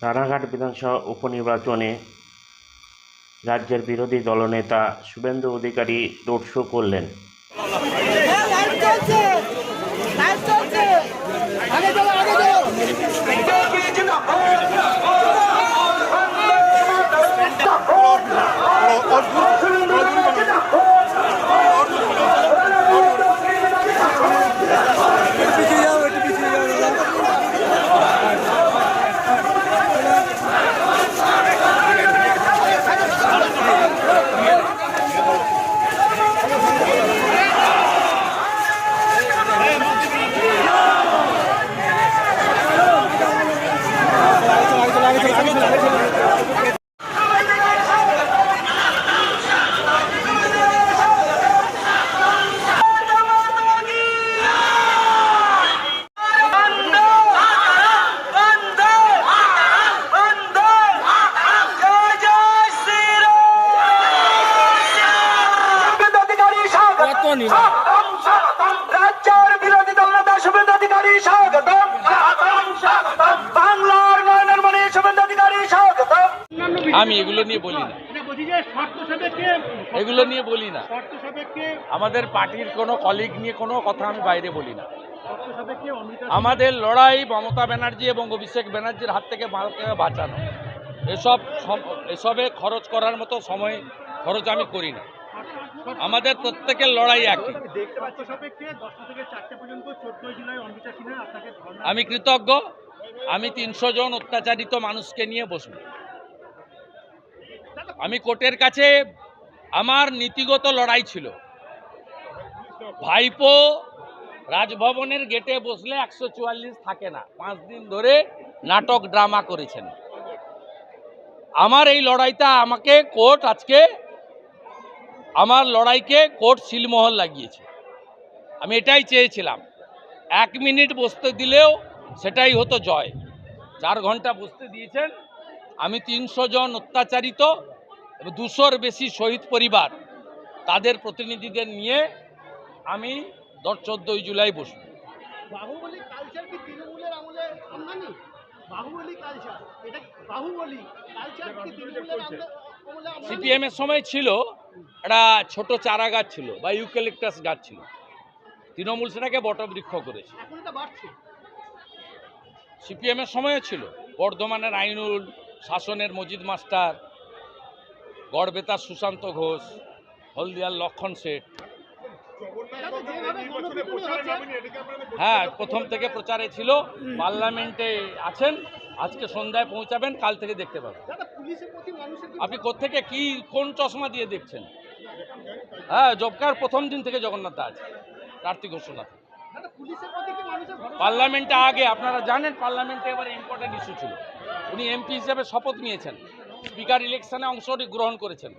রানাঘাট বিধানসভা উপনির্বাচনে রাজ্যের বিরোধী দলনেতা শুভেন্দু অধিকারী রোড শো করলেন হ্যাঁ, লাইট চলছে লাইট চলছে আগে চলো আগে চলো অধিকারী স্বাগতম রাজ্যের বিরোধী দল নেতা শুভেন্দু অধিকারী স্বাগতম। বাংলার নয়নের শুভেন্দু অধিকারী স্বাগতম। আমি এগুলো নিয়ে বলি না। এগুলো নিয়ে বলি না। আমাদের পার্টির কোনো কলিগ নিয়ে কোনো কথা আমি বাইরে বলি না। আমাদের লড়াই মমতা ব্যানার্জি এবং অভিষেক ব্যানার্জির হাত থেকে ভারতকে বাঁচানো। এসব এসবে খরচ করার মতো সময় খরচ আমি করি না। আমাদের প্রত্যেকের লড়াই একই। আমি কৃতজ্ঞ। আমি তিনশো জন অত্যাচারিত মানুষকে নিয়ে বসবো। আমি কোর্টের কাছে আমার নীতিগত লড়াই ছিল। ভাইপো রাজভবনের গেটে বসলে একশো চুয়াল্লিশ থাকে না। পাঁচ দিন ধরে নাটক ড্রামা করেছেন। আমার এই লড়াইটা আমাকে কোর্ট আজকে আমার লড়াইকে কোর্ট সিলমোহর লাগিয়েছে। আমি এটাই চেয়েছিলাম। এক মিনিট বসতে দিলেও সেটাই হতো জয়। চার ঘণ্টা বসতে দিয়েছেন। আমি তিনশো জন অত্যাচারিত এবং দুশোর বেশি শহীদ পরিবার তাদের প্রতিনিধিদের নিয়ে আমি দশ চোদ্দোই জুলাই বসব। বাহুবলী কালচার কি তৃণমূলের আমলে আমদানি? বাহুবলী কালচার এটা বাহুবলী কালচার কি তৃণমূলের আমলে আমলে আমদানি? সিপিএমের সময় ছিল একটা ছোট চারা গাছ ছিল বা ইউক্যালিপটাস গাছ ছিল। তৃণমূল সেটাকে বটবৃক্ষ করেছে। সিপিএমের সময়ও ছিল। বর্ধমানের আইনুল শাসনের মজিদ মাস্টার গড়বেতার সুশান্ত ঘোষ হলদিয়ার লক্ষণ শেঠ। হ্যাঁ প্রথম থেকে প্রচারে ছিল। পার্লামেন্টে আছেন। আজকে সন্ধ্যায় পৌঁছাবেন কাল থেকে দেখতে পাবেন। আপনি কোত্থেকে কি কোন চশমা দিয়ে দেখছেন? হ্যাঁ জবকার প্রথম দিন থেকে জগন্নাথ আজ কার্তিক ঘোষণা। পার্লামেন্টে আগে, আপনারা জানেন, পার্লামেন্টে এবার ইম্পর্টেন্ট ইস্যু ছিল। উনি এমপি হিসেবে শপথ নিয়েছেন। স্পিকার ইলেকশনে অংশটি গ্রহণ করেছেন।